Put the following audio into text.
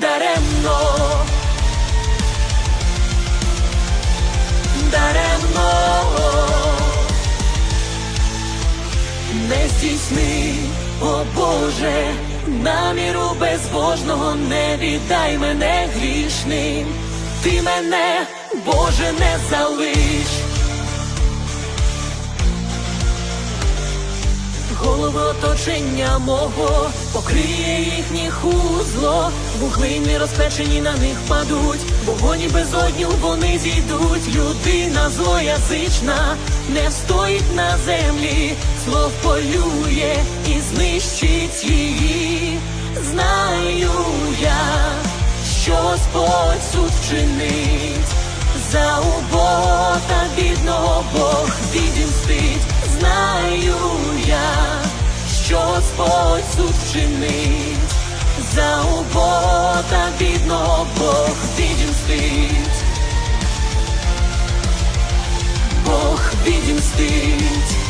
даремно. Даремно не здійсни, о Боже, наміру безбожного не віддай мене грішним, ти мене, Боже, не залиш. Голови оточення мого покриє їхніх узло, вуглини розпечені на них падуть, вогоні безодню вони зійдуть. Людина злоязична не стоїть на землі, знов полює і знищить її. Знаю я, що Господь суд вчинить. За Господь суд чинить, за убота та бідного Бог відімстить, Бог відімстить.